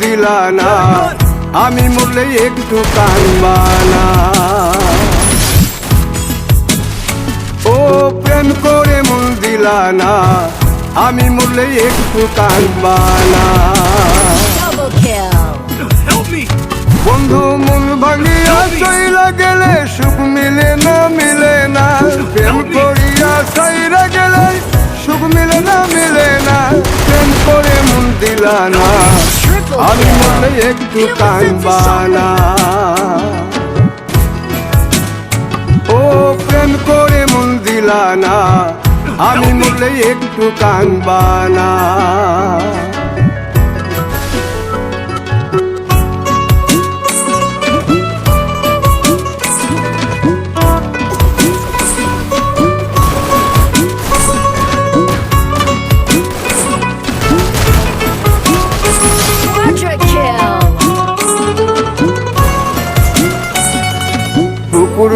দিলা না। আমি মরলে একটু কানবানা ও প্রেম করে মন দিলা না। আমি মরলে একটু. Help me! বন্ধু মন ভাঙিয়া চইলা দিলা না। আমি মনে একটু কানবানা ও প্রেম করে মন দিলা না। আমি মনে একটু কানবানা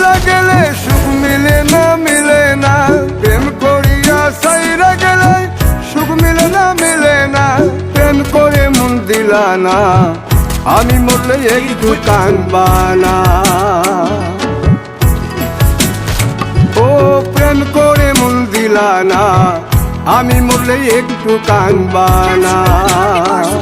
গেলে সুখ মিলে না মিলে না, প্রেম করিয়া সাইরা গেলে সুখ মিলে না মিলে না, প্রেম করে মন দিলা আমি মরলে একটু কানবানা ও প্রেম করে মন দিলা না, আমি মরলে একটু কানবানা Capturing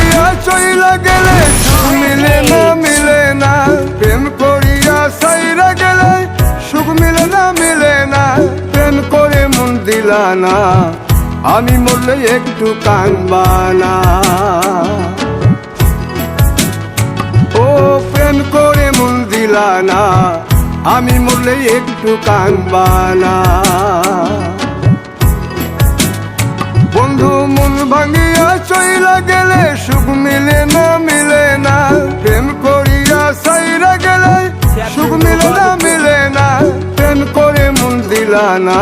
মন দিলা না আমি মরলে একটু কানবানা ও প্রেম করে মন দিলা না আমি মরলে একটু কানবানা বন্ধু, মন ভাঙিয়া চইলা গেলে সুখ মিলে না মিলে না, প্রেম করিয়া সাইরা গেলে সুখ মিলে না মিলে না, প্রেম করে মন দিলা না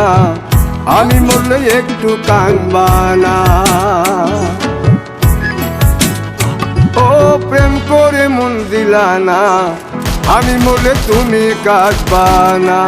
আমি বললে একটু কানবানা ও প্রেম করে মন দিলা না আমি বলে তুমি কাটবানা